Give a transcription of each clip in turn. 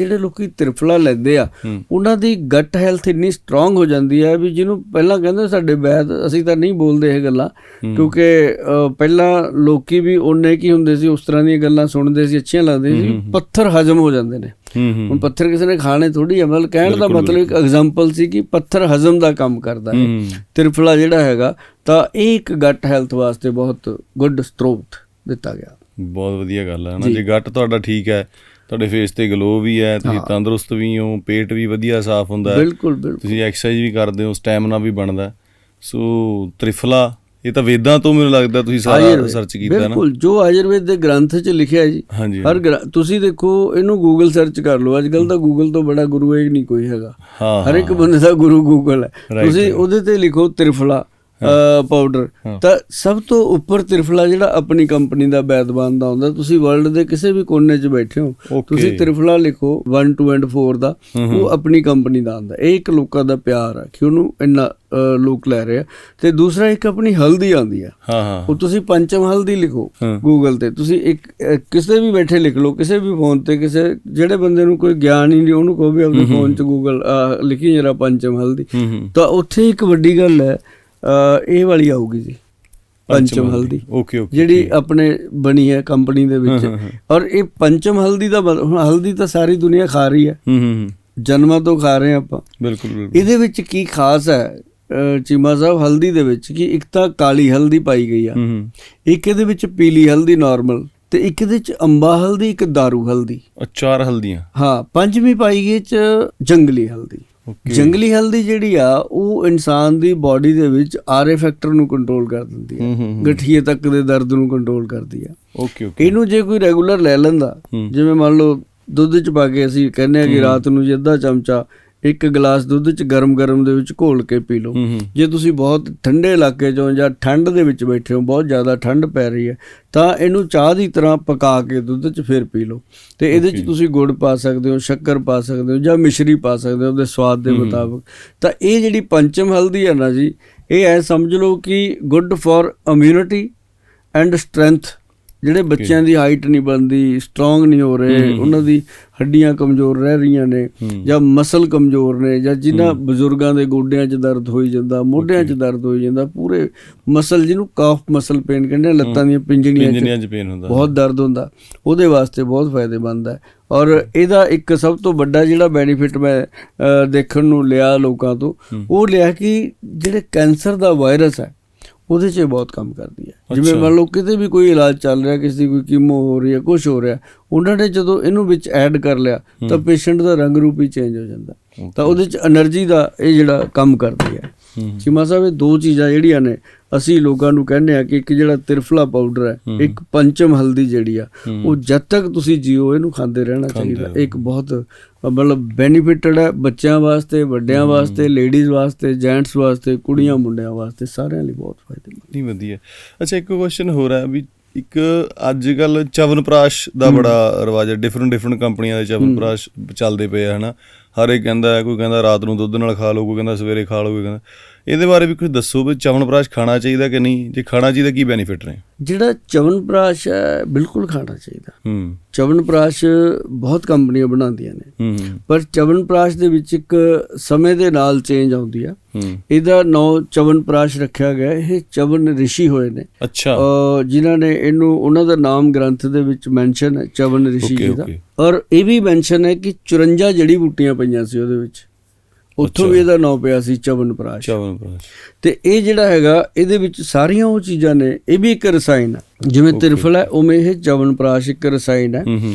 ਜਿਹੜੇ ਲੋਕੀ ਤ੍ਰਿਫਲਾ ਲੈਂਦੇ ਆ। ਉਹਨਾਂ ਦੀ ਗੱਟ ਹੈਲਥ ਇੰਨੀ ਸਟਰੋਂਗ ਹੋ ਜਾਂਦੀ ਹੈ ਵੀ ਜਿਹਨੂੰ ਪਹਿਲਾਂ ਕਹਿੰਦੇ ਸਾਡੇ ਵੈਦ ਅਸੀਂ ਤਾਂ ਨਹੀਂ ਬੋਲਦੇ ਇਹ ਗੱਲਾਂ ਕਿਉਂਕਿ ਪਹਿਲਾਂ ਲੋਕੀ ਵੀ ਉਹਨੇ ਕੀ ਹੁੰਦੇ ਸੀ ਉਸ ਤਰ੍ਹਾਂ ਦੀਆਂ ਗੱਲਾਂ ਸੁਣਦੇ ਸੀ ਅੱਛੀਆਂ ਲੱਗਦੀਆਂ ਸੀ ਪੱਥਰ ਹਜਮ ਹੋ ਜਾਂਦੇ ਨੇ। ਹੁਣ ਪੱਥਰ ਕਿਸੇ ਨੇ ਖਾਣੇ ਥੋੜੀ ਹੈ ਮਤਲਬ ਕਹਿਣ ਦਾ ਮਤਲਬ ਇੱਕ ਐਗਜ਼ਾਮਪਲ ਸੀ ਕਿ ਪੱਥਰ ਹਜਮ ਦਾ ਕੰਮ ਕਰਦਾ ਹੈ। ਤ੍ਰਿਫਲਾ ਜਿਹੜਾ ਹੈਗਾ ਤਾਂ ਇਹ ਇੱਕ ਗੱਟ ਹੈਲਥ ਵਾਸਤੇ ਬਹੁਤ ਗੁੱਡ ਸਰੋਤ ਦਿੱਤਾ ਗਿਆ। ਬਹੁਤ ਵਧੀਆ ਗੱਲ ਹੈ ਨਾ ਜੇ। ਗੱਟ ਤੁਹਾਡਾ ਠੀਕ ਹੈ ਤੁਹਾਡੇ ਫੇਸ ਤੇ ਗਲੋ ਵੀ ਹੈ ਤੁਸੀਂ ਤੰਦਰੁਸਤ ਵੀ ਹੋ ਪੇਟ ਵੀ ਵਧੀਆ ਸਾਫ਼ ਹੁੰਦਾ ਹੈ। ਬਿਲਕੁਲ ਬਿਲਕੁਲ। ਤੁਸੀਂ ਐਕਸਰਸਾਈਜ਼ ਵੀ ਕਰਦੇ ਹੋ ਸਟੈਮਿਨਾ ਵੀ ਬਣਦਾ। ਸੋ ਤ੍ਰਿਫਲਾ ਇਹ ਤਾਂ ਵੇਦਾਂ ਤੋਂ ਮੈਨੂੰ ਲੱਗਦਾ ਤੁਸੀਂ ਸਾਰਾ ਰਿਸਰਚ ਕੀਤਾ ਨਾ। ਬਿਲਕੁਲ ਜੋ ਆਯੁਰਵੇਦ ਦੇ ਗ੍ਰੰਥ 'ਚ ਲਿਖਿਆ ਜੀ ਹਰ ਤੁਸੀਂ ਦੇਖੋ ਇਹਨੂੰ ਗੂਗਲ ਸਰਚ ਕਰ ਲਓ। ਅੱਜ ਕੱਲ ਤਾਂ ਗੂਗਲ ਤੋਂ ਬੜਾ ਗੁਰੂ ਇਹ ਨਹੀਂ ਕੋਈ ਹੈਗਾ। ਹਰ ਇੱਕ ਬੰਦੇ ਦਾ ਗੁਰੂ ਗੂਗਲ ਹੈ। ਤੁਸੀਂ ਉਹਦੇ ਤੇ ਲਿਖੋ ਤ੍ਰਿਫਲਾ। ਪਾਊਡਰ ਤਾਂ ਸਭ ਤੋਂ ਉੱਪਰ ਤ੍ਰਿਫਲਾ ਜਿਹੜਾ ਆਪਣੀ ਕੰਪਨੀ ਦਾ ਬੈਦਬਾਨ ਦਾ ਹੁੰਦਾ ਤੁਸੀਂ ਵਰਲਡ ਦੇ ਕਿਸੇ ਵੀ ਕੋਨੇ 'ਚ ਬੈਠੇ ਹੋ. ਤੁਸੀਂ ਤ੍ਰਿਫਲਾ ਲਿਖੋ 1 2 ਐਂਡ 4 ਦਾ ਉਹ ਆਪਣੀ ਕੰਪਨੀ ਦਾ ਆਉਂਦਾ ਇਹ ਇੱਕ ਲੋਕਾਂ ਦਾ ਪਿਆਰ ਹੈ ਕਿ ਉਹਨੂੰ ਇੰਨਾ ਲੋਕ ਲੈ ਰਹੇ ਆ। ਤੇ ਦੂਸਰਾ ਇੱਕ ਆਪਣੀ ਹਲਦੀ ਆਉਂਦੀ ਆ। ਹਾਂ ਹਾਂ। ਉਹ ਤੁਸੀਂ ਪੰਚਮ ਹਲਦੀ ਲਿਖੋ। ਗੂਗਲ ਤੇ। ਤੁਸੀਂ ਇੱਕ ਕਿਸੇ ਵੀ ਬੈਠੇ ਲਿਖ ਲਓ ਕਿਸੇ ਵੀ ਫੋਨ ਤੇ ਕਿਸੇ ਜਿਹੜੇ ਬੰਦੇ ਨੂੰ ਕੋਈ ਗਿਆਨ ਹੀ ਨਹੀਂ ਉਹਨੂੰ ਕਹੋ ਵੀ ਆਪਣੇ ਫੋਨ 'ਚ ਗੂਗਲ ਲਿਖੀ ਜਰਾ ਪੰਚਮ ਹਲਦੀ। ਤਾਂ ਉੱਥੇ ਇੱਕ ਵੱਡੀ ਗੱਲ ਹੈ ਇਹ ਵਾਲੀ ਆਊਗੀ ਜੀ ਪੰਚਮ ਹਲਦੀ। ਓਕੇ ਓਕੇ ਜਿਹੜੀ ਆਪਣੇ ਬਣੀ ਹੈ ਕੰਪਨੀ ਦੇ ਵਿੱਚ। ਔਰ ਇਹ ਪੰਚਮ ਹਲਦੀ ਦਾ ਹੁਣ ਹਲਦੀ ਤਾਂ ਸਾਰੀ ਦੁਨੀਆ ਖਾ ਰਹੀ ਹੈ। ਹੂੰ ਹੂੰ ਜਨਮਾਂ ਤੋਂ ਖਾ ਰਹੇ ਆਪਾਂ। ਬਿਲਕੁਲ ਬਿਲਕੁਲ। ਇਹਦੇ ਵਿੱਚ ਕੀ ਖਾਸ ਹੈ ਚੀਮਾ ਸਾਹਿਬ ਹਲਦੀ ਦੇ ਵਿੱਚ ਕਿ ਇੱਕ ਤਾਂ ਕਾਲੀ ਹਲਦੀ ਪਾਈ ਗਈ ਆ। ਇੱਕ ਇਹਦੇ ਵਿੱਚ ਪੀਲੀ ਹਲਦੀ ਨਾਰਮਲ ਤੇ ਇੱਕ ਇਹਦੇ ਵਿੱਚ ਅੰਬਾ ਹਲਦੀ ਇੱਕ दारू ਹਲਦੀ। ਚਾਰ ਹਲਦੀਆਂ। ਹਾਂ ਪੰਜਵੀਂ ਪਾਈ ਗਈ ਚ ਜੰਗਲੀ ਹਲਦੀ। ਜੰਗਲੀ ਹਲਦੀ ਜਿਹੜੀ ਆ ਉਹ ਇਨਸਾਨ ਦੀ ਬਾਡੀ ਦੇ ਵਿੱਚ ਆਰਏ ਫੈਕਟਰ ਨੂੰ ਕੰਟਰੋਲ ਕਰ ਦਿੰਦੀ ਹੈ ਗਠੀਏ ਤੱਕ ਦੇ ਦਰਦ ਨੂੰ ਕੰਟਰੋਲ ਕਰਦੀ ਆ। ਓਕੇ ਓਕੇ ਇਹਨੂੰ ਜੇ ਕੋਈ ਰੈਗੂਲਰ ਲੈ ਲੈਂਦਾ। ਜਿਵੇਂ ਮੰਨ ਲਓ ਦੁੱਧ ਚ ਪਾ ਕੇ ਅਸੀਂ ਕਹਿੰਦੇ ਆ ਕਿ ਰਾਤ ਨੂੰ ਜੇ ਅੱਧਾ ਚਮਚਾ ਇੱਕ ਗਲਾਸ ਦੁੱਧ ਚ ਗਰਮ-ਗਰਮ ਦੇ ਵਿੱਚ ਘੋਲ ਕੇ ਪੀ ਲਓ। ਜੇ ਤੁਸੀਂ ਬਹੁਤ ਠੰਡੇ ਇਲਾਕੇ 'ਚੋਂ ਜਾਂ ਠੰਡ ਦੇ ਵਿੱਚ ਬੈਠੇ ਹੋ ਬਹੁਤ ਜ਼ਿਆਦਾ ਠੰਡ ਪੈ ਰਹੀ ਹੈ ਤਾਂ ਇਹਨੂੰ ਚਾਹ ਦੀ ਤਰ੍ਹਾਂ ਪਕਾ ਕੇ ਦੁੱਧ 'ਚ ਫਿਰ ਪੀ ਲਓ। ਤੇ ਇਹਦੇ 'ਚ ਤੁਸੀਂ ਗੁੜ ਪਾ ਸਕਦੇ ਹੋ ਸ਼ੱਕਰ ਪਾ ਸਕਦੇ ਹੋ ਜਾਂ ਮਿਸ਼ਰੀ ਪਾ ਸਕਦੇ ਹੋ ਉਹਦੇ ਸਵਾਦ ਦੇ ਮੁਤਾਬਕ। ਤਾਂ ਇਹ ਜਿਹੜੀ ਪੰਚਮ ਹਲਦੀ ਹੈ ਨਾ ਜੀ ਇਹ ਐ ਸਮਝ ਲਓ ਕਿ good for immunity and strength ਜਿਹੜੇ ਬੱਚਿਆਂ ਦੀ ਹਾਈਟ ਨਹੀਂ ਬਣਦੀ ਸਟਰੋਂਗ ਨਹੀਂ ਹੋ ਰਹੇ ਉਹਨਾਂ ਦੀ ਹੱਡੀਆਂ ਕਮਜ਼ੋਰ ਰਹਿ ਰਹੀਆਂ ਨੇ ਜਾਂ ਮਸਲ ਕਮਜ਼ੋਰ ਨੇ ਜਾਂ ਜਿਨ੍ਹਾਂ ਬਜ਼ੁਰਗਾਂ ਦੇ ਗੋਡਿਆਂ 'ਚ ਦਰਦ ਹੋਈ ਜਾਂਦਾ ਮੋਢਿਆਂ 'ਚ ਦਰਦ ਹੋਈ ਜਾਂਦਾ ਪੂਰੇ ਮਸਲ ਜਿਹਨੂੰ ਕਾਫ ਮਸਲ ਪੇਨ ਕਹਿੰਦੇ ਆ, ਲੱਤਾਂ ਦੀਆਂ ਪਿੰਜਣੀਆਂ 'ਚ ਪੇਨ ਹੁੰਦਾ। ਬਹੁਤ ਦਰਦ ਹੁੰਦਾ ਉਹਦੇ ਵਾਸਤੇ ਬਹੁਤ ਫਾਇਦੇਮੰਦ ਹੈ। ਔਰ ਇਹਦਾ ਇੱਕ ਸਭ ਤੋਂ ਵੱਡਾ ਜਿਹੜਾ ਬੈਨੀਫਿਟ ਮੈਂ ਦੇਖਣ ਨੂੰ ਲਿਆ ਲੋਕਾਂ ਤੋਂ ਉਹ ਲਿਆ ਕਿ ਜਿਹੜੇ ਕੈਂਸਰ ਦਾ ਵਾਇਰਸ ਹੈ ਉਹਦੇ 'ਚ ਬਹੁਤ ਕੰਮ ਕਰਦੀ ਹੈ। ਜਿਵੇਂ ਮੰਨ ਲਓ ਕਿਤੇ ਵੀ ਕੋਈ ਇਲਾਜ ਚੱਲ ਰਿਹਾ ਕਿਸੇ ਦੀ ਕੋਈ ਕੀਮੋ ਹੋ ਰਹੀ ਹੈ ਕੁਝ ਹੋ ਰਿਹਾ ਉਹਨਾਂ ਨੇ ਜਦੋਂ ਇਹਨੂੰ ਵਿੱਚ ਐਡ ਕਰ ਲਿਆ ਤਾਂ ਪੇਸ਼ੈਂਟ ਦਾ ਰੰਗ ਰੂਪ ਹੀ ਚੇਂਜ ਹੋ ਜਾਂਦਾ। ਤਾਂ ਉਹਦੇ 'ਚ એનર્ਜੀ ਦਾ ਇਹ ਜਿਹੜਾ ਕੰਮ ਕਰਦੀ ਹੈ। ਚੀਮਾ ਸਾਹਿਬ ਇਹ ਦੋ ਚੀਜ਼ਾਂ ਜਿਹੜੀਆਂ ਨੇ ਅਸੀਂ ਲੋਕਾਂ ਨੂੰ ਕਹਿੰਦੇ ਆ ਕਿ ਇੱਕ ਜਿਹੜਾ ਤਿਰਫਲਾ ਪਾਊਡਰ ਹੈ ਇੱਕ ਪੰਚਮ ਹਲਦੀ ਜਿਹੜੀ ਆ ਉਹ ਜਦ ਤੱਕ ਤੁਸੀਂ ਜੀਓ ਇਹਨੂੰ ਖਾਂਦੇ ਰਹਿਣਾ ਚਾਹੀਦਾ। ਇੱਕ ਬਹੁਤ ਮਤਲਬ ਬੈਨੀਫਿਟਡ ਹੈ ਬੱਚਿਆਂ ਵਾਸਤੇ ਵੱਡਿਆਂ ਵਾਸਤੇ ਲੇਡੀਜ਼ ਵਾਸਤੇ ਜੈਂਟਸ ਵਾਸਤੇ ਕੁੜੀਆਂ ਮੁੰਡਿਆਂ ਵਾਸਤੇ ਸਾਰਿਆਂ ਲਈ ਬਹੁਤ ਫਾਇਦੇਮੰਦ ਨਹੀਂ ਵਧੀਆ। ਅੱਛਾ ਇੱਕ ਕੁਐਸਚਨ ਹੋਰ ਹੈ ਵੀ ਇੱਕ ਅੱਜ ਕੱਲ ਚਵਨਪ੍ਰਾਸ਼ ਦਾ ਬੜਾ ਰਿਵਾਜ ਹੈ। ਡਿਫਰੈਂਟ ਡਿਫਰੈਂਟ ਕੰਪਨੀਆਂ ਦੇ ਚਵਨਪ੍ਰਾਸ਼ ਚੱਲਦੇ ਪਏ ਆ ਹਨਾ? ਹਰ ਇੱਕ ਕਹਿੰਦਾ ਕੋਈ ਕਹਿੰਦਾ ਰਾਤ ਨੂੰ ਦੁੱਧ ਨਾਲ ਖਾ ਲਓ ਕੋਈ ਕਹਿੰਦਾ ਸਵੇਰੇ ਖਾ ਲਓ ਕੋਈ ਕਹਿੰਦਾ। ਇਹਦੇ ਬਾਰੇ ਵੀ ਕੁਝ ਦੱਸੋ ਵੀ ਚਵਨਪ੍ਰਾਸ਼ ਖਾਣਾ ਚਾਹੀਦਾ ਕਿ ਨਹੀਂ? ਜੇ ਖਾਣਾ ਚਾਹੀਦਾ ਕੀ ਬੈਨੀਫਿਟ ਨੇ ਜਿਹੜਾ ਚਵਨਪ੍ਰਾਸ਼ ਹੈ ਬਿਲਕੁਲ ਖਾਣਾ ਚਾਹੀਦਾ। ਹੂੰ। ਚਵਨਪ੍ਰਾਸ਼ ਬਹੁਤ ਕੰਪਨੀਆਂ ਬਣਾਉਂਦੀਆਂ ਨੇ। ਹੂੰ ਪਰ ਚਵਨਪ੍ਰਾਸ਼ ਦੇ ਵਿੱਚ ਇੱਕ ਸਮੇਂ ਦੇ ਨਾਲ ਚੇਂਜ ਆਉਂਦੀ ਆ। ਇਹਦਾ ਨਾਂ ਚਵਨਪ੍ਰਾਸ਼ ਰੱਖਿਆ ਗਿਆ। ਇਹ ਚਵਨ ਰਿਸ਼ੀ ਹੋਏ ਨੇ। ਅੱਛਾ। ਜਿਨ੍ਹਾਂ ਨੇ ਇਹਨੂੰ ਉਹਨਾਂ ਦਾ ਨਾਮ ਗ੍ਰੰਥ ਦੇ ਵਿੱਚ ਮੈਂਸ਼ਨ ਹੈ ਚਵਨ ਰਿਸ਼ੀ ਜੀ ਦਾ. ਔਰ ਇਹ ਵੀ ਮੈਂਸ਼ਨ ਹੈ ਕਿ 54 ਜੜੀ ਬੂਟੀਆਂ ਪਈਆਂ ਸੀ ਉਹਦੇ ਵਿੱਚ। ਉੱਥੋਂ ਵੀ ਇਹਦਾ ਨਾਮ ਪਿਆ ਸੀ ਚਵਨਪ੍ਰਾਸ਼ ਚਵਨਪ੍ਰਾਸ਼ ਤੇ ਇਹ ਜਿਹੜਾ ਹੈਗਾ ਇਹਦੇ ਵਿੱਚ ਸਾਰੀਆਂ ਉਹ ਚੀਜ਼ਾਂ ਨੇ ਇਹ ਵੀ ਇੱਕ ਰਸਾਇਣ ਹੈ ਜਿਵੇਂ ਤਿਰਫਲ ਹੈ ਉਵੇਂ ਇਹ ਚਵਨਪ੍ਰਾਸ਼ ਇੱਕ ਰਸਾਇਣ ਹੂੰ।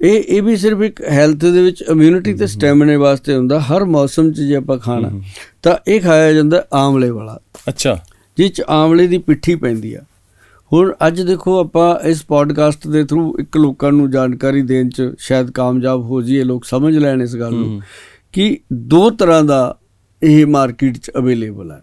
ਇਹ ਇਹ ਵੀ ਸਿਰਫ ਇੱਕ ਹੈਲਥ ਦੇ ਵਿੱਚ ਇਮਿਊਨਿਟੀ ਤੇ ਸਟੈਮਿਨਾ ਵਾਸਤੇ ਹੁੰਦਾ। ਹਰ ਮੌਸਮ 'ਚ ਜੇ ਆਪਾਂ ਖਾਣਾ ਤਾਂ ਇਹ ਖਾਇਆ ਜਾਂਦਾ ਆਮਲੇ ਵਾਲਾ। ਅੱਛਾ। ਜਿਸ 'ਚ ਆਮਲੇ ਦੀ ਪਿੱਠੀ ਪੈਂਦੀ ਆ। ਹੁਣ ਅੱਜ ਦੇਖੋ ਆਪਾਂ ਇਸ ਪੋਡਕਾਸਟ ਦੇ ਥਰੂ ਇੱਕ ਲੋਕਾਂ ਨੂੰ ਜਾਣਕਾਰੀ ਦੇਣ 'ਚ ਸ਼ਾਇਦ ਕਾਮਯਾਬ ਹੋ ਜਾਈਏ ਲੋਕ ਸਮਝ ਲੈਣ ਇਸ ਗੱਲ ਨੂੰ ਕਿ ਦੋ ਤਰ੍ਹਾਂ ਦਾ ਇਹ ਮਾਰਕੀਟ 'ਚ ਅਵੇਲੇਬਲ ਹੈ।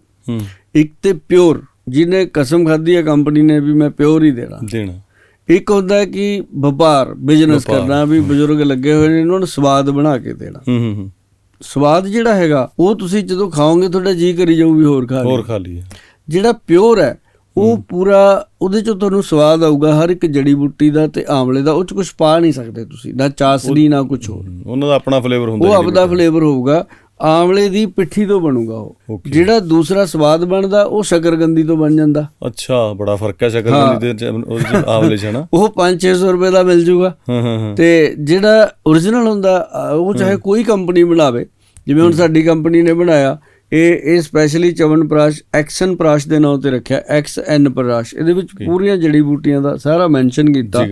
ਇੱਕ ਤੇ ਪਿਓਰ ਜਿਹਨੇ ਕਸਮ ਖਾਧੀ ਹੈ ਕੰਪਨੀ ਨੇ ਵੀ ਮੈਂ ਪਿਓਰ ਹੀ ਦੇਣਾ। ਦੇਣਾ। ਇੱਕ ਹੁੰਦਾ ਕਿ ਵਪਾਰ ਬਿਜ਼ਨਸ ਕਰਨਾ ਵੀ ਬਜ਼ੁਰਗ ਲੱਗੇ ਹੋਏ ਨੇ ਇਹਨਾਂ ਨੂੰ ਸਵਾਦ ਬਣਾ ਕੇ ਦੇਣਾ। ਹੂੰ ਹੂੰ ਹੂੰ। ਸਵਾਦ ਜਿਹੜਾ ਹੈਗਾ ਉਹ ਤੁਸੀਂ ਜਦੋਂ ਖਾਓਗੇ ਤੁਹਾਡਾ ਜੀ ਕਰੀ ਜਾਊ ਵੀ ਹੋਰ ਖਾ ਲਈਏ। ਹੋਰ ਖਾ ਲਈਏ। ਜਿਹੜਾ ਪਿਓਰ ਹੈ ਉਹ ਪੂਰਾ ਉਹਦੇ ਚੋਂ ਤੁਹਾਨੂੰ ਸਵਾਦ ਆਊਗਾ ਹਰ ਇੱਕ ਜੜੀ ਬੂਟੀ ਦਾ ਤੇ ਆਮਲੇ ਦਾ ਉਹ ਚ ਕੁਝ ਪਾ ਨਹੀਂ ਸਕਦੇ ਤੁਸੀਂ ਨਾ ਚਾਸਨੀ ਨਾ ਕੁਝ ਹੋਰ। ਉਹਨਾਂ ਦਾ ਆਪਣਾ ਫਲੇਵਰ ਹੁੰਦਾ ਉਹ ਆਪਦਾ ਫਲੇਵਰ ਹੋਊਗਾ ਆਮਲੇ ਦੀ ਪਿੱਠੀ ਤੋਂ ਬਣੂਗਾ ਉਹ. ਜਿਹੜਾ ਦੂਸਰਾ ਸਵਾਦ ਬਣਦਾ ਉਹ ਸ਼ਕਰਗੰਦੀ ਤੋਂ ਬਣ ਜਾਂਦਾ। ਅੱਛਾ ਬੜਾ ਫ਼ਰਕ ਹੈ ਸ਼ਕਰਕੰਦੀ ਦੇ ਉਹਦੇ ਚ ਹਨਾ? ਉਹ 5-600 ਰੁਪਏ ਦਾ ਮਿਲ ਜੂਗਾ। ਹਾਂ ਹਾਂ ਹਾਂ। ਤੇ ਜਿਹੜਾ origignal ਹੁੰਦਾ ਉਹ ਚਾਹੇ ਕੋਈ ਕੰਪਨੀ ਬਣਾਵੇ ਜਿਵੇਂ ਹੁਣ ਸਾਡੀ ਕੰਪਨੀ ਨੇ ਬਣਾਇਆ ਇਹ ਇਹ ਸਪੈਸ਼ਲੀ ਚਵਨ ਪ੍ਰਾਸ਼ ਐਕਸ਼ਨ ਪ੍ਰਾਸ਼ ਦੇ ਨਾਮ ਤੇ ਰੱਖਿਆ ਐਕਸ ਐਨ ਪ੍ਰਾਸ਼। ਇਹਦੇ ਵਿੱਚ ਪੂਰੀਆਂ ਜੜੀ ਬੂਟੀਆਂ ਦਾ ਸਾਰਾ ਮੈਂਸ਼ਨ ਕੀਤਾ।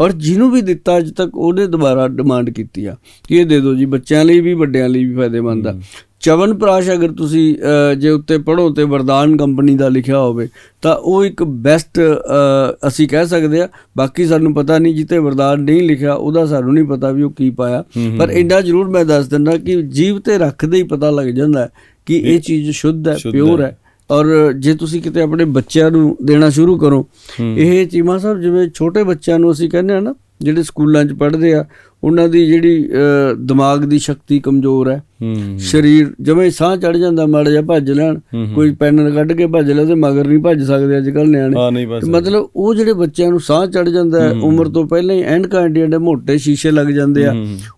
ਔਰ ਜਿਹਨੂੰ ਵੀ ਦਿੱਤਾ ਅੱਜ ਤੱਕ ਉਹਨੇ ਦੁਬਾਰਾ ਡਿਮਾਂਡ ਕੀਤੀ ਆ। ਕਿ ਇਹ ਦੇ ਦਿਓ ਜੀ ਬੱਚਿਆਂ ਲਈ ਵੀ ਵੱਡਿਆਂ ਲਈ ਵੀ ਫਾਇਦੇਮੰਦ ਆ। ਚਵਨ ਪ੍ਰਾਸ਼ ਅਗਰ ਤੁਸੀਂ ਜੇ ਉੱਤੇ ਪੜੋ ਤੇ ਵਰਦਾਨ ਕੰਪਨੀ ਦਾ ਲਿਖਿਆ ਹੋਵੇ ਤਾਂ ਉਹ ਇੱਕ ਬੈਸਟ ਅਸੀਂ ਕਹਿ ਸਕਦੇ ਆ। ਬਾਕੀ ਸਾਨੂੰ ਪਤਾ ਨਹੀਂ ਜਿੱਤੇ ਵਰਦਾਨ ਨਹੀਂ ਲਿਖਿਆ ਉਹਦਾ ਸਾਨੂੰ ਨਹੀਂ ਪਤਾ ਵੀ ਉਹ ਕੀ ਪਾਇਆ। ਪਰ ਇੰਨਾ ਜ਼ਰੂਰ ਮੈਂ ਦੱਸ ਦਿੰਦਾ ਕਿ ਜੀਵ ਤੇ ਰੱਖਦੇ ਹੀ ਪਤਾ ਲੱਗ ਜਾਂਦਾ ਹੈ ਕਿ ਇਹ ਚੀਜ਼ ਸ਼ੁੱਧ ਹੈ ਪਿਓਰ ਹੈ। ਔਰ ਜੇ ਤੁਸੀਂ ਕਿਤੇ ਆਪਣੇ ਬੱਚਿਆਂ ਨੂੰ ਦੇਣਾ ਸ਼ੁਰੂ ਕਰੋ ਇਹ ਚੀਮਾ ਸਾਹਿਬ ਜਿਵੇਂ ਛੋਟੇ ਬੱਚਿਆਂ ਨੂੰ ਅਸੀਂ ਕਹਿੰਦੇ ਆ ਨਾ ਜਿਹੜੇ ਸਕੂਲਾਂ 'ਚ ਪੜ੍ਹਦੇ ਆ ਉਹਨਾਂ ਦੀ ਜਿਹੜੀ ਦਿਮਾਗ ਦੀ ਸ਼ਕਤੀ ਕਮਜ਼ੋਰ ਹੂੰ ਸਰੀਰ ਜਿਵੇਂ ਸਾਹ ਚੜ ਜਾਂਦਾ ਮਾੜਾ ਜਿਹਾ ਭੱਜ ਲੈਣ। ਕੋਈ ਪੈਨ ਕੱਢ ਕੇ ਭੱਜ ਲੈ ਤੇ ਮਗਰ ਨਹੀਂ ਭੱਜ ਸਕਦੇ ਅੱਜ ਕੱਲ ਨਿਆਣੇ ਮਤਲਬ ਉਹ ਜਿਹੜੇ ਬੱਚਿਆਂ ਨੂੰ ਸਾਹ ਚੜ ਜਾਂਦਾ ਹੈ ਉਮਰ ਤੋਂ ਪਹਿਲਾਂ ਹੀ ਐਨਕਾਂ ਏਡੇ ਏਡੇ ਮੋਟੇ ਸ਼ੀਸ਼ੇ ਲੱਗ ਜਾਂਦੇ ਆ।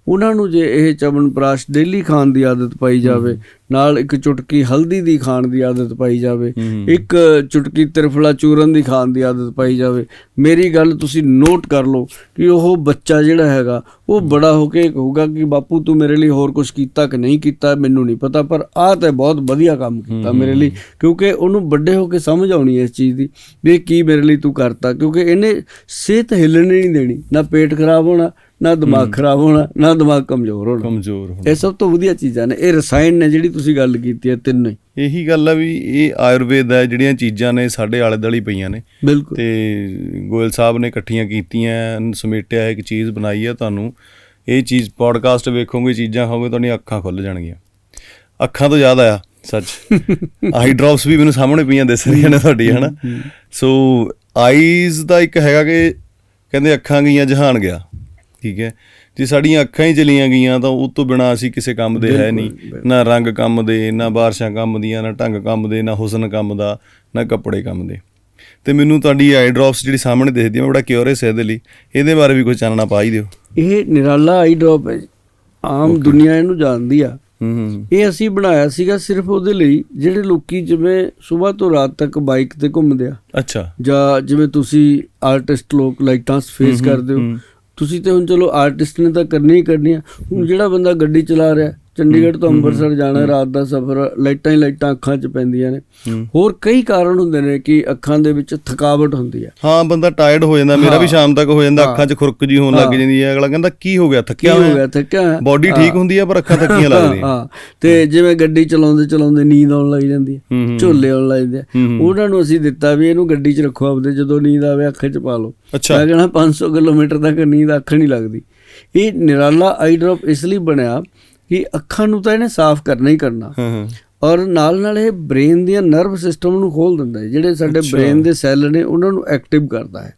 ਉਹਨਾਂ ਨੂੰ ਜੇ ਇਹ ਚਵਨਪ੍ਰਾਸ਼ ਡੇਲੀ ਖਾਣ ਦੀ ਆਦਤ ਪਾਈ ਜਾਵੇ ਨਾਲ ਇੱਕ ਚੁਟਕੀ ਹਲਦੀ ਦੀ ਖਾਣ ਦੀ ਆਦਤ ਪਾਈ ਜਾਵੇ ਇੱਕ ਚੁਟਕੀ ਤਿਰਫਲਾ ਚੂਰਨ ਦੀ ਖਾਣ ਦੀ ਆਦਤ ਪਾਈ ਜਾਵੇ ਮੇਰੀ ਗੱਲ ਤੁਸੀਂ ਨੋਟ ਕਰ ਲਓ ਕਿ ਉਹ ਬੱਚਾ ਜਿਹੜਾ ਹੈਗਾ ਉਹ ਬੜਾ ਹੋ ਕੇ ਕਹੂਗਾ ਕਿ ਬਾਪੂ ਤੂੰ ਮੇਰੇ ਲਈ ਹੋਰ ਕੁਝ ਕੀਤਾ ਕਿ ਨਹੀਂ? ਕੀਤਾ ਮੈਨੂੰ ਨਹੀਂ ਪਤਾ ਪਰ ਆਹ ਤੇ ਬਹੁਤ ਵਧੀਆ ਕੰਮ ਕੀਤਾ ਮੇਰੇ ਲਈ ਕਿਉਂਕਿ ਉਹਨੂੰ ਵੱਡੇ ਹੋ ਕੇ ਸਮਝ ਆਉਣੀ ਹੈ ਇਸ ਚੀਜ਼ ਦੀ ਵੀ ਇਹ ਕੀ ਮੇਰੇ ਲਈ ਤੂੰ ਕਰਤਾ ਕਿਉਂਕਿ ਇਹਨੇ ਸਿਹਤ ਹਿੱਲਣ ਨਹੀਂ ਦੇਣੀ ਨਾ ਪੇਟ ਖਰਾਬ ਹੋਣਾ ਨਾ ਦਿਮਾਗ ਖਰਾਬ ਹੋਣਾ ਨਾ ਦਿਮਾਗ ਕਮਜ਼ੋਰ ਹੋਣਾ। ਕਮਜ਼ੋਰ ਹੋ ਇਹ ਸਭ ਤੋਂ ਵਧੀਆ ਚੀਜ਼ਾਂ ਨੇ ਇਹ ਰਸਾਇਣ ਨੇ ਜਿਹੜੀ ਤੁਸੀਂ ਗੱਲ ਕੀਤੀ ਹੈ ਤਿੰਨੋਂ। ਹੀ ਇਹੀ ਗੱਲ ਆ ਵੀ ਇਹ ਆਯੁਰਵੇਦ ਹੈ ਜਿਹੜੀਆਂ ਚੀਜ਼ਾਂ ਨੇ ਸਾਡੇ ਆਲੇ ਦੁਆਲੇ ਹੀ ਪਈਆਂ ਨੇ। ਬਿਲਕੁਲ। ਤੇ ਗੋਇਲ ਸਾਹਿਬ ਨੇ ਇਕੱਠੀਆਂ ਕੀਤੀਆਂ ਸਮੇਟਿਆ ਇੱਕ ਚੀਜ਼ ਬਣਾਈ ਆ ਤੁਹਾਨੂੰ ਇਹ ਚੀਜ਼ ਪੋਡਕਾਸਟ ਵੇਖੋਗੇ ਚੀਜ਼ਾਂ ਖਾਓਗੇ ਤੁਹਾਡੀਆਂ ਅੱਖਾਂ ਖੁੱਲ ਜਾਣਗੀਆਂ। ਅੱਖਾਂ ਤੋਂ ਯਾਦ ਆਇਆ ਸੱਚ। ਆਈ ਡ੍ਰੌਪਸ ਵੀ ਮੈਨੂੰ ਸਾਹਮਣੇ ਪਈਆਂ ਦਿਸ ਰਹੀਆਂ ਨੇ ਤੁਹਾਡੀ ਹਨਾ? ਸੋ ਆਈਜ਼ ਦਾ ਇੱਕ ਹੈਗਾ ਕਿ ਕਹਿੰਦੇ ਅੱਖਾਂ ਗਈਆਂ ਜਹਾਨ ਗਿਆ ਠੀਕ ਹੈ? ਜੇ ਸਾਡੀਆਂ ਅੱਖਾਂ ਹੀ ਚਲੀਆਂ ਗਈਆਂ ਤਾਂ ਉਹ ਤੋਂ ਬਿਨਾ ਅਸੀਂ ਕਿਸੇ ਕੰਮ ਦੇ ਹੈ ਨਹੀਂ। ਨਾ ਰੰਗ ਕੰਮ ਦੇ ਨਾ ਬਾਰਿਸ਼ਾਂ ਕੰਮ ਦੀਆਂ ਨਾ ਢੰਗ ਕੰਮ ਦੇ ਨਾ ਹੁਸਨ ਕੰਮ ਦਾ ਨਾ ਕੱਪੜੇ ਕੰਮ ਦੇ। ਤੇ ਮੈਨੂੰ ਤੁਹਾਡੀ ਆਈ ਡ੍ਰੌਪਸ ਜਿਹੜੀ ਸਾਹਮਣੇ ਦਿਖਦੀ ਆ ਮੈਂ ਬੜਾ ਕਿਉਰਿਅਸ ਹੈ ਇਹਦੇ ਲਈ। ਇਹਦੇ ਬਾਰੇ ਵੀ ਕੋਈ ਚਾਨਣਾ ਪਾ ਹੀ ਦਿਓ। ਇਹ ਨਿਰਾਲਾ ਆਈ ਡ੍ਰੌਪ ਹੈ। ਆਮ ਦੁਨੀਆ ਇਹਨੂੰ ਜਾਣਦੀ ਆ। ਹੂੰ ਹੂੰ। ਇਹ ਅਸੀਂ ਬਣਾਇਆ ਸੀਗਾ ਸਿਰਫ ਉਹਦੇ ਲਈ ਜਿਹੜੇ ਲੋਕੀ ਜਿਵੇਂ ਸਵੇਰ ਤੋਂ ਰਾਤ ਤੱਕ ਬਾਈਕ ਤੇ ਘੁੰਮਦੇ ਆ। ਅੱਛਾ। ਜਾਂ ਜਿਵੇਂ ਤੁਸੀਂ ਆਰਟਿਸਟ ਲੋਕ ਲਾਈਟਾਂ ਫੇਸ ਕਰਦੇ ਹੋ। ਤੁਸੀਂ ਤੇ ਹੁਣ ਚਲੋ ਆਰਟਿਸਟ ਨੇ ਤਾਂ ਕਰਨੀ ਹੀ ਕਰਨੀ ਆ। ਹੁਣ ਜਿਹੜਾ ਬੰਦਾ ਗੱਡੀ ਚਲਾ ਰਿਹਾ ਚੰਡੀਗੜ੍ਹ ਤੋਂ ਅੰਮ੍ਰਿਤਸਰ ਜਾਣਾ ਰਾਤ ਦਾ ਸਫ਼ਰ ਲਾਈਟਾਂ ਹੀ ਲਾਈਟਾਂ ਅੱਖਾਂ 'ਚ ਪੈਂਦੀਆਂ ਨੇ। ਹੋਰ ਕਈ ਕਾਰਨ ਹੁੰਦੇ ਨੇ ਕਿ ਅੱਖਾਂ ਦੇ ਵਿੱਚ ਥਕਾਵਟ ਹੁੰਦੀ ਹੈ। ਹਾਂ ਬੰਦਾ ਟਾਇਰਡ ਹੋ ਜਾਂਦਾ ਮੇਰਾ ਵੀ ਸ਼ਾਮ ਤੱਕ ਹੋ ਜਾਂਦਾ ਅੱਖਾਂ 'ਚ ਖੁਰਕ ਜੀ ਹੋਣ ਲੱਗ ਜਾਂਦੀ ਹੈ। ਅਗਲਾ ਕਹਿੰਦਾ ਕੀ ਹੋ ਗਿਆ ਥੱਕਿਆ ਹੋ ਗਿਆ ਥੱਕਿਆ? ਬਾਡੀ ਠੀਕ ਹੁੰਦੀ ਹੈ ਪਰ ਅੱਖਾਂ ਥੱਕੀਆਂ ਲੱਗਦੀਆਂ। ਹਾਂ। ਤੇ ਜਿਵੇਂ ਗੱਡੀ ਚਲਾਉਂਦੇ ਚਲਾਉਂਦੇ ਨੀਂਦ ਆਉਣ ਲੱਗ ਜਾਂਦੀ ਹੈ। ਝੋਲੇ ਆਉਣ ਲੱਗ ਜਾਂਦੇ। ਉਹਨਾਂ ਨੂੰ ਅਸੀਂ ਦਿੱਤਾ ਵੀ ਇਹਨੂੰ ਗੱਡੀ 'ਚ ਰੱਖੋ ਆਪਦੇ ਜਦੋਂ ਨੀਂਦ ਆਵੇ ਅੱਖ 'ਚ ਪਾ ਲਓ। ਅੱਛਾ। ਮੈਂ ਕਹਿਣਾ 500 ਕਿਲੋਮੀਟਰ ਤੱਕ ਨੀਂਦ ਅੱਖ ਨਹੀਂ ਲੱਗਦੀ। ਇਹ ਨਿਰਾਲਾ ਆਈ ਡ੍ਰੌਪ ਇਸ ਲਈ ਬਣਿਆ ਕਿ ਅੱਖਾਂ ਨੂੰ ਤਾਂ ਇਹਨੇ ਸਾਫ਼ ਕਰਨਾ ਹੀ ਕਰਨਾ। ਔਰ ਨਾਲ ਨਾਲ ਇਹ ਬ੍ਰੇਨ ਦੀਆਂ ਨਰਵ ਸਿਸਟਮ ਨੂੰ ਖੋਲ ਦਿੰਦਾ ਹੈ। ਜਿਹੜੇ ਸਾਡੇ ਬ੍ਰੇਨ ਦੇ ਸੈੱਲ ਨੇ ਉਹਨਾਂ ਨੂੰ ਐਕਟਿਵ ਕਰਦਾ ਹੈ।